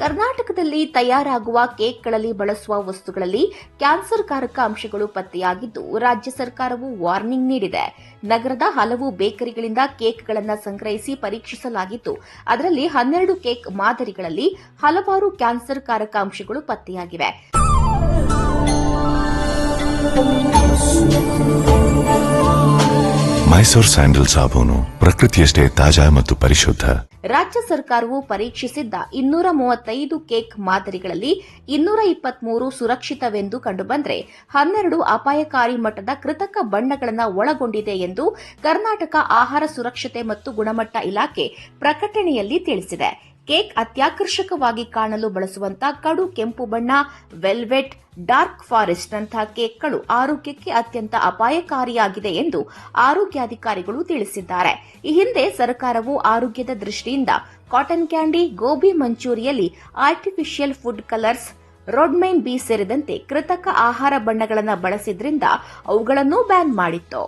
ಕರ್ನಾಟಕದಲ್ಲಿ ತಯಾರಾಗುವ ಕೇಕ್ಗಳಲ್ಲಿ ಬಳಸುವ ವಸ್ತುಗಳಲ್ಲಿ ಕ್ಯಾನ್ಸರ್ಕಾರಕ ಅಂಶಗಳು ಪತ್ತೆಯಾಗಿದ್ದು, ರಾಜ್ಯ ಸರ್ಕಾರವು ವಾರ್ನಿಂಗ್ ನೀಡಿದೆ. ನಗರದ ಹಲವು ಬೇಕರಿಗಳಿಂದ ಕೇಕ್ಗಳನ್ನು ಸಂಗ್ರಹಿಸಿ ಪರೀಕ್ಷಿಸಲಾಗಿದ್ದು ಅದರಲ್ಲಿ ಹನ್ನೆರಡು ಕೇಕ್ ಮಾದರಿಗಳಲ್ಲಿ ಹಲವಾರು ಕ್ಯಾನ್ಸರ್ಕಾರಕ ಅಂಶಗಳು ಪತ್ತೆಯಾಗಿವೆ. ಮೈಸೂರ್ ಸ್ಯಾಂಡಲ್ ಸಾಬೂನು ಪ್ರಕೃತಿಯಷ್ಟೇ ತಾಜಾ ಮತ್ತು ಪರಿಶುದ್ಧ. ರಾಜ್ಯ ಸರ್ಕಾರವು ಪರೀಕ್ಷಿಸಿದ್ದ ಇನ್ನೂರ ಮೂವತ್ತೈದು ಕೇಕ್ ಮಾದರಿಗಳಲ್ಲಿ ಇನ್ನೂರ ಇಪ್ಪತ್ಮೂರು ಸುರಕ್ಷಿತವೆಂದು ಕಂಡುಬಂದರೆ ಹನ್ನೆರಡು ಅಪಾಯಕಾರಿ ಮಟ್ಟದ ಕೃತಕ ಬಣ್ಣಗಳನ್ನು ಒಳಗೊಂಡಿದೆ ಎಂದು ಕರ್ನಾಟಕ ಆಹಾರ ಸುರಕ್ಷತೆ ಮತ್ತು ಗುಣಮಟ್ಟ ಇಲಾಖೆ ಪ್ರಕಟಣೆಯಲ್ಲಿ ತಿಳಿಸಿದೆ. ಕೇಕ್ ಅತ್ಯಾಕರ್ಷಕವಾಗಿ ಕಾಣಲು ಬಳಸುವಂತಹ ಕಡು ಕೆಂಪು ಬಣ್ಣ, ವೆಲ್ವೆಟ್, ಡಾರ್ಕ್ ಫಾರೆಸ್ಟ್ ನಂತಹ ಕೇಕ್ಗಳು ಆರೋಗ್ಯಕ್ಕೆ ಅತ್ಯಂತ ಅಪಾಯಕಾರಿಯಾಗಿದೆ ಎಂದು ಆರೋಗ್ಯಾಧಿಕಾರಿಗಳು ತಿಳಿಸಿದ್ದಾರೆ. ಈ ಹಿಂದೆ ಸರ್ಕಾರವು ಆರೋಗ್ಯದ ದೃಷ್ಟಿಯಿಂದ cotton candy, gobi ಮಂಚೂರಿಯಲ್ಲಿ artificial food colours, rhodamine B ಸೇರಿದಂತೆ ಕೃತಕ ಆಹಾರ ಬಣ್ಣಗಳನ್ನು ಬಳಸಿದ್ರಿಂದ ಅವುಗಳನ್ನು ಬ್ಯಾನ್ ಮಾಡಿತ್ತು.